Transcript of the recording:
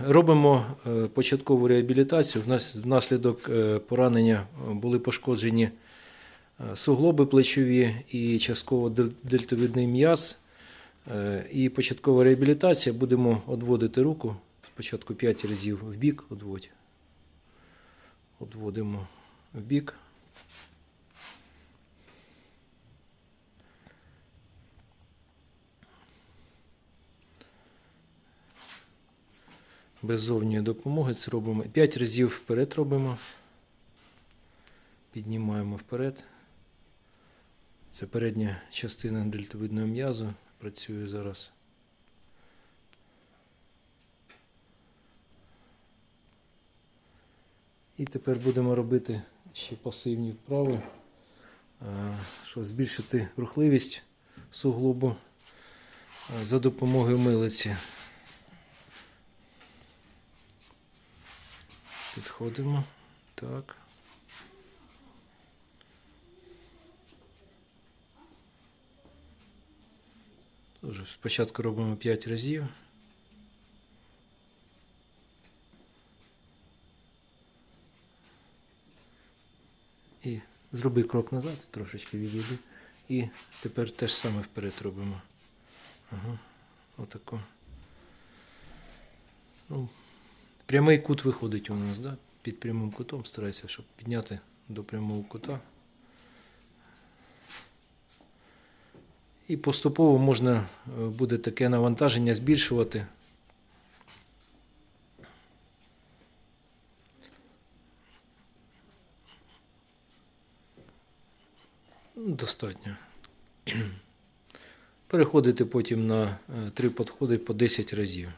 Робимо е, початкову реабілітацію. Внаслідок е, поранення були пошкоджені е, суглоби плечові і частково дел- дельтовидний м'яз. І початкова реабілітація. Будемо одводити руку. Спочатку 5 разів в бік одводь. Одводимо в бік. Без зовньої допомоги це робимо. 5 разів вперед робимо. Піднімаємо вперед. Це передня частина дельтовидного м'язу. Працює зараз. І тепер будемо робити ще пасивні вправи, щоб збільшити рухливість суглобу за допомогою милиці. Підходимо. Так. Тоже спочатку робимо 5 разів. І зроби крок назад, трошечки відійди. І тепер те ж саме вперед робимо. Ага. Отако. Ну, прямий кут виходить у нас, да? Під прямим кутом старайся, щоб підняти до прямого кута. І поступово можна е, буде таке навантаження збільшувати. Достатньо. Переходити потім на е, три підходи по 10 разів.